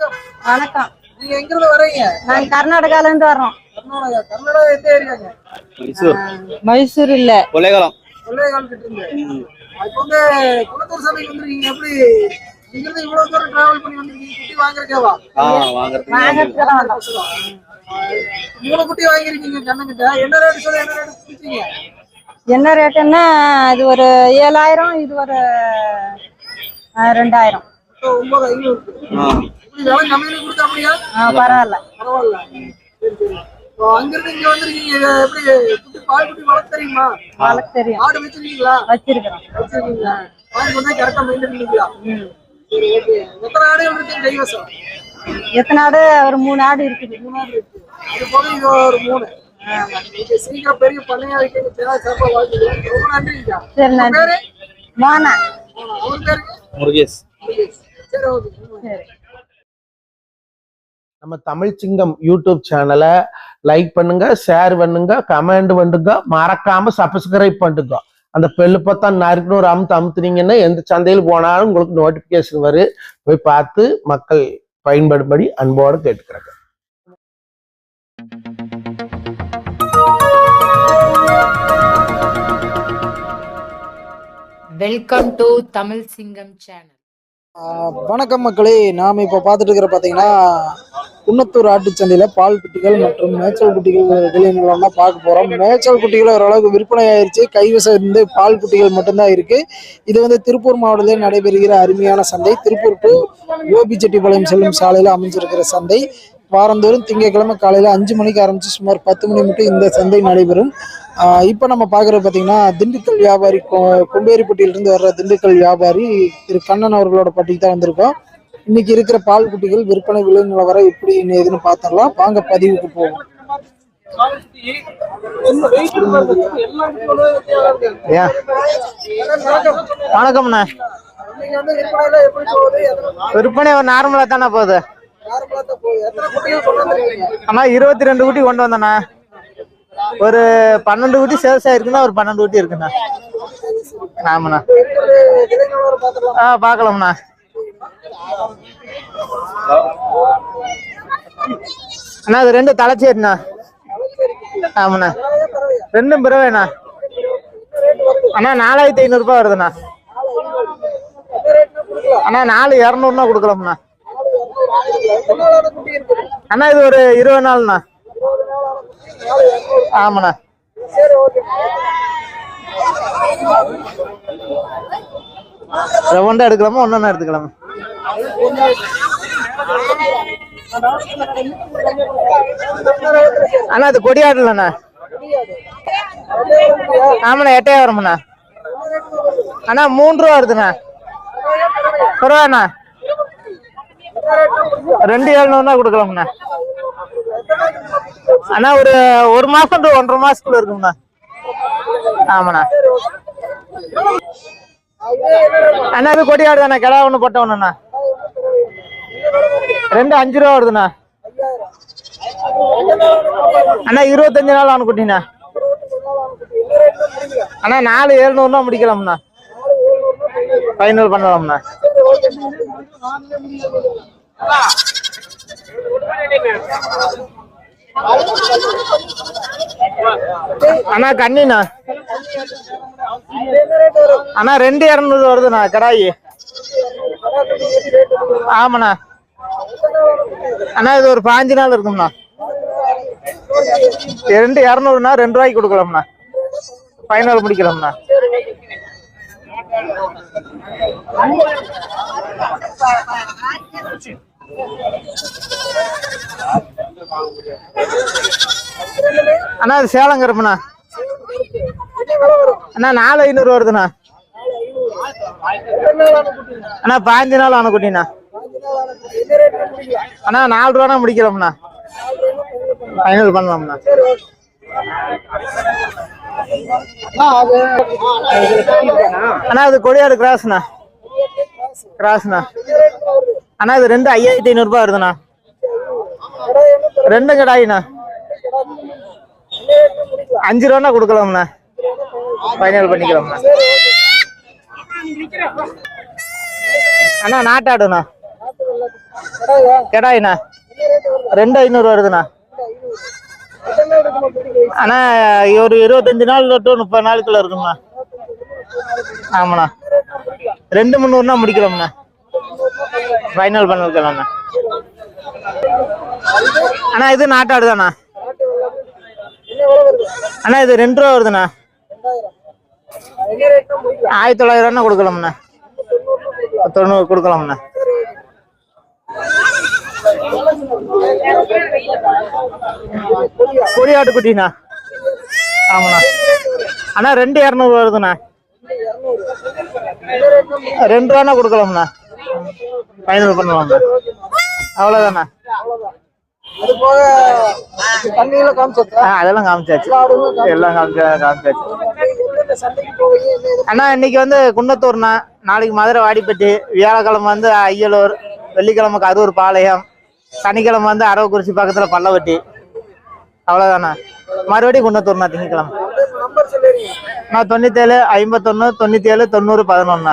வணக்கம். வணக்கம். நீங்க எங்க இருந்து வரீங்க நாங்க கர்நாடகால இருந்து வர்றோம். கர்நாடகா. கர்நாடகா எந்த ஏரியாங்க மைசூர். மைசூர் இல்ல. கொலைகாலம் கொள்ளைகால் கிட்ட இருந்து இப்போ வந்து குளத்தூர் வந்திருக்கீங்க. எப்படி? இங்க இருந்து இவ்வளவு தூரம் டிராவல் பண்ணி வந்திருக்கீங்க. குட்டி வாங்குறதுக்கேவா ஆ வாங்குறதுக்கு வாங்கறதுக்கு மூணு குட்டி வாங்கிருக்கீங்க கண்ணுக்கிட்ட. என்ன ரேட் சொல்லி என்ன ரேட் என்ன ரேட்டுன்னா இது ஒரு ஏழாயிரம் இது ஒரு ரெண்டாயிரம். ஒன்பது ஐநூறு ஆ இப்படி விலை கம்மியில கொடுத்தா அப்படியா பரவாயில்ல பரவாயில்ல சரி சரி இப்போ அங்கிருந்து இங்க வந்திருக்கீங்க இது எப்படி குட்டி பால் குட்டி வளர்த்து தெரியுமா வளர்க்க தெரியும் ஆடு வச்சிருக்கீங்களா வச்சிருக்கிறோம் வச்சிருக்கீங்களா வாங்கி வந்தா கரெக்டா மெயின்டைன் பண்ணிக்கலாம் சரி ஓகே எத்தனை ஆடுகள் இருக்கு கைவசம் எத்தனை ஆடு ஒரு மூணு ஆடு இருக்குது மூணு ஆடு இருக்கு அது போக இது ஒரு மூணு ஓகே சீக்கிரம் பெரிய பண்ணையா வைக்கிறது சேனல் சார்பா வாழ்த்துக்கிறேன் ரொம்ப நன்றிங்க சரி நன்றி பேரு? மோனா அவர் பேரு முருகேஷ். சரி ஓகே நம்ம தமிழ் சிங்கம் யூடியூப் சேனலை லைக் பண்ணுங்க ஷேர் பண்ணுங்க கமெண்ட் பண்ணுங்க மறக்காம சப்ஸ்கிரைப் பண்ணுங்க. அந்த பெல்லு பார்த்தா நறுக்குன்னு ஒரு அமுத்து அமுத்துனீங்கன்னா எந்த சந்தையில் போனாலும் உங்களுக்கு நோட்டிபிகேஷன் வரும் போய் பார்த்து மக்கள் பயன்படும்படி அன்போடு கேட்டுக்கிறாங்க. வெல்கம் டு தமிழ் சிங்கம் சேனல். வணக்கம் மக்களே. நாம் இப்போ பார்த்துட்டு இருக்கிற பார்த்தீங்கன்னா குன்னத்தூர் ஆட்டுச்சந்தையில் பால் குட்டிகள் மற்றும் மேய்ச்சல் குட்டிகள் விலைநிலம் தான் பார்க்க போகிறோம் மேய்ச்சல் குட்டிகள் ஓரளவுக்கு விற்பனை ஆயிடுச்சு கைவசம் இருந்து பால் குட்டிகள் மட்டும்தான் இருக்குது இது வந்து திருப்பூர் மாவட்டத்தில் நடைபெறுகிற அருமையான சந்தை. திருப்பூர் டு கோபிச்செட்டிப்பாளையம் செல்லும் சாலையில் அமைஞ்சிருக்கிற சந்தை. வாரந்தோறும் திங்கட்கிழமை காலையில் அஞ்சு மணிக்கு ஆரம்பித்து சுமார் பத்து மணி மட்டும் இந்த சந்தை நடைபெறும். இப்போ நம்ம பார்க்குறது பார்த்தீங்கன்னா திண்டுக்கல் வியாபாரி கொ- கொம்பேரிப்பட்டியிலிருந்து வர்ற திண்டுக்கல் வியாபாரி திரு கண்ணன் அவர்களோட பட்டிக்கு தான் வந்திருக்கோம். இன்னைக்கு இருக்கிற பால் குட்டிகள் விற்பனை விலை நிலவரம் எப்படி ஏதுன்னு பார்த்துடலாம். வாங்க பதிவுக்கு போவோம். வணக்கம்ண்ணா. விற்பனை ஒரு நார்மலா தானே போகுது? அண்ணா இருபத்தி ரெண்டு குட்டி கொண்டு வந்தேண்ணா. ஒரு பன்னெண்டு குட்டி சேல்ஸ் ஆயிருக்குன்னா ஒரு பன்னெண்டு குட்டி இருக்குண்ணா. ஆமாண்ணா. ஆ பார்க்கலாம்ண்ணா. அண்ணா அது ரெண்டு தலைச்சேரிண்ணா. ஆமாண்ணா. ரெண்டும் பிறவைண்ணா. அண்ணா நாலாயிரத்தி ஐநூறுபா வருதுண்ணா. அண்ணா நாலு இரநூறுனா கொடுக்கலாம்ண்ணா. அண்ணா இது ஒரு இருபது நாள்ண்ணா. ஆமாண்ணா. ஒன்றா எடுக்கலாமா ஒன்னா எடுத்துக்கலாமா? அண்ணா அது கொடியாடலண்ணா. ஆமாண்ணா எட்டையா வரும்ண்ணா அண்ணா மூன்று ரூபா வருதுண்ணா. பரவாயில்லண்ணா ரெண்டு ஏழுநூறுனா கொடுக்கலாம்ண்ணா. அண்ணா ஒரு ஒரு மாசம் டு ஒன்றரை மாசத்துக்குள்ள இருக்கும்ண்ணா. ஆமாண்ணா. அண்ணா இது கொடியாடு தானே கிடா ஒன்று போட்ட ஒன்றுண்ணா ரெண்டு அஞ்சு ரூபா வருதுண்ணா. அண்ணா இருபத்தஞ்சு நாள் ஆன குட்டிண்ணா. அண்ணா நாலு ஏழுநூறுனா முடிக்கலாம்ண்ணா. ஃபைனல் பண்ணலாம்ண்ணா. அண்ணா கண்ணிண்ணா. அண்ணா ரெண்டு இரநூறு வருதுண்ணா கடாயி. ஆமாண்ணா. அண்ணா இது ஒரு பாஞ்சு நாள் இருக்கும்ண்ணா. ரெண்டு இரநூறுண்ணா ரெண்டு ரூபாய்க்கு கொடுக்கலாம்ண்ணா. ஃபைனல் முடிக்கலாம்ண்ணா. அண்ணா அது சேலம் கருப்புண்ணா அண்ணா நாலு ஐநூறு வருதுண்ணா. அண்ணா பாஞ்சு நாள் ஆன குட்டிண்ணா. அண்ணா நாலு ரூபானா முடிக்கிறோம்ண்ணா ஐநூறு பண்ணலாம்ண்ணா. அண்ணா அது கொடியாடு கிராஸ்ண்ணா. கிராஸ்ண்ணா. அண்ணா இது ரெண்டு ஐயாயிரத்தி ஐநூறுபா வருதுண்ணா. ரெண்டு கடாயிண்ணா. அஞ்சு ரூபாண்ணா கொடுக்கலாம்ண்ணா. ஃபைனல் பண்ணிக்கலாம்ண்ணா. அண்ணா நாட்டாடுண்ணா கெடாயிண்ணா. ரெண்டு ஐநூறு வருதுண்ணா. அண்ணா ஒரு இருபத்தஞ்சு நாள் டு முப்பது நாளுக்குள்ள இருக்குங்கண்ணா ஆமாண்ணா. ரெண்டு முந்நூறுனா முடிக்கலாம்ண்ணா. ஃபைனல் பண்ணிருக்கலாம்ண்ணா அண்ணா இது நாட்டாடு தானா அண்ணா இது ரெண்டு ரூபா வருதுண்ணா. ஆயிரத்தி தொள்ளாயிரம்னா கொடுக்கலாம்ண்ணா. தொண்ணூறு கொடுக்கலாம்ண்ணா. கொடியாட்டு குட்டிண்ணா ஆமாண்ணா. அண்ணா ரெண்டு இரநூறு வருதுண்ணா. ரெண்டு ரூபாண்ணா கொடுக்கலாம்ண்ணா. ஃபைனல் பண்ணுவாங்கண்ணா அவ்வளோதாண்ணா அது போக தண்ணியில காமிச்சா ஆ அதெல்லாம் காமிச்சாச்சு. எல்லாம் காமிச்சா காமிச்சாச்சு. அண்ணா இன்னைக்கு வந்து குன்னத்தூர்ண்ணா. நாளைக்கு மதுரை வாடிப்பட்டி வியாழக்கிழமை வந்து ஐயலூர் வெள்ளிக்கிழமை கரூர் பாளையம் சனிக்கிழமை வந்து அரவக்குறிச்சி பக்கத்தில் பல்லவட்டி. அவ்வளோதாண்ணா மறுபடியும் குன்னத்தூர்ண்ணா திங்கக்கிழமை நான் தொண்ணூத்தேழு ஐம்பத்தொன்று தொண்ணூற்றி ஏழு தொண்ணூறு தேவைப்படுறவங்க